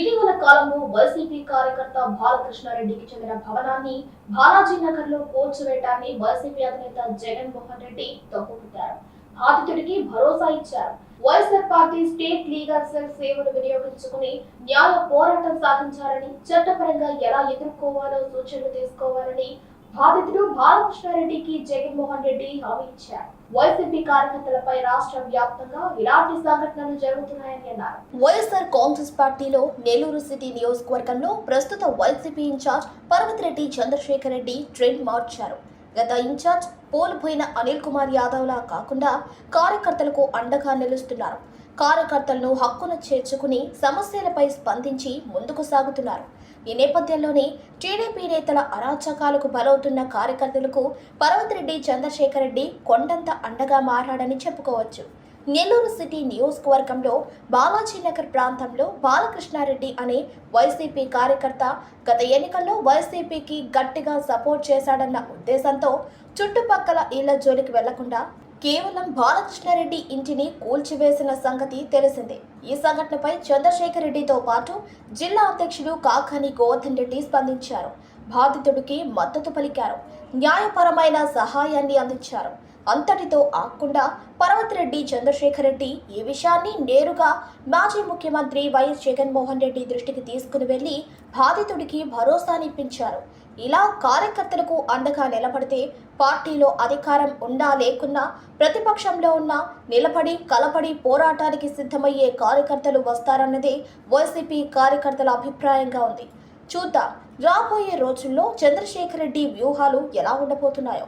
కాలంలో వైసీపీ కార్యకర్త బాలకృష్ణారెడ్డికి చెందిన భవనాన్ని బాలాజీ నగర్లో కూల్చివేయటాన్ని వైసీపీ అధినేత జగన్మోహన్ రెడ్డి తప్పుపట్టారు. బాధితుడికి భరోసా ఇచ్చారు. YSR party state legal cell సేవలు వినియోగించుకుని న్యాయ పోరాటం సాగించాలని చట్టపరంగా ఎలా ఎదుర్కోవాలో సూచనలు తీసుకోవాలని బాధితుడు బాలకృష్ణారెడ్డికి జగన్మోహన్ రెడ్డి హామీ ఇచ్చారు. వైసీపీ కార్యకర్తలపై రాష్ట్ర వ్యాప్తంగా ఇలాంటి సంఘటనలు జరుగుతున్నాయని అన్నారు. వైఎస్ఆర్ కాంగ్రెస్ పార్టీలో నెల్లూరు సిటీ నియోజకవర్గంలో ప్రస్తుత YCP incharge Parvathireddy Chandrasekhar Reddy trend మార్చారు. గత ఇన్ఛార్జ్ పోల్పోయిన అనిల్ కుమార్ యాదవ్ లా కాకుండా కార్యకర్తలకు అండగా నిలుస్తున్నారు. కార్యకర్తలను హక్కును చేర్చుకుని సమస్యలపై స్పందించి ముందుకు సాగుతున్నారు. ఈ నేపథ్యంలోనే టీడీపీ నేతల అరాచకాలకు బలవుతున్న కార్యకర్తలకు పర్వతిరెడ్డి చంద్రశేఖర్ రెడ్డి కొండంత అండగా మారాడని చెప్పుకోవచ్చు. నెల్లూరు సిటీ నియోజకవర్గంలో బాలాజీనగర్ ప్రాంతంలో బాలకృష్ణారెడ్డి అనే వైసీపీ కార్యకర్త గత ఎన్నికల్లో వైసీపీకి గట్టిగా సపోర్ట్ చేశాడన్న ఉద్దేశంతో చుట్టుపక్కల ఇళ్ళ జోలికి వెళ్ళకుండా కేవలం బాలకృష్ణారెడ్డి ఇంటిని కూల్చివేసిన సంగతి తెలిసిందే. ఈ సంఘటనపై చంద్రశేఖర్ రెడ్డితో పాటు జిల్లా అధ్యక్షుడు కాకాని గోవర్ధన్ రెడ్డి స్పందించారు. బాధితుడికి మద్దతు పలికారు. న్యాయపరమైన సహాయాన్ని అందించారు. అంతటితో ఆకుండా పర్వతిరెడ్డి చంద్రశేఖర్ రెడ్డి ఈ విషయాన్ని నేరుగా మాజీ ముఖ్యమంత్రి వైఎస్ జగన్మోహన్ రెడ్డి దృష్టికి తీసుకుని వెళ్ళి బాధితుడికి భరోసానిప్పించారు. ఇలా కార్యకర్తలకు అండగా నిలబడితే పార్టీలో అధికారం ఉండా లేకున్నా ప్రతిపక్షంలో ఉన్న నిలబడి కలపడి పోరాటానికి సిద్ధమయ్యే కార్యకర్తలు వస్తారన్నదే వైసీపీ కార్యకర్తల అభిప్రాయంగా ఉంది. చూద్దాం. రాబోయే రోజుల్లో చంద్రశేఖర్ రెడ్డి వ్యూహాలు ఎలా ఉండబోతున్నాయో.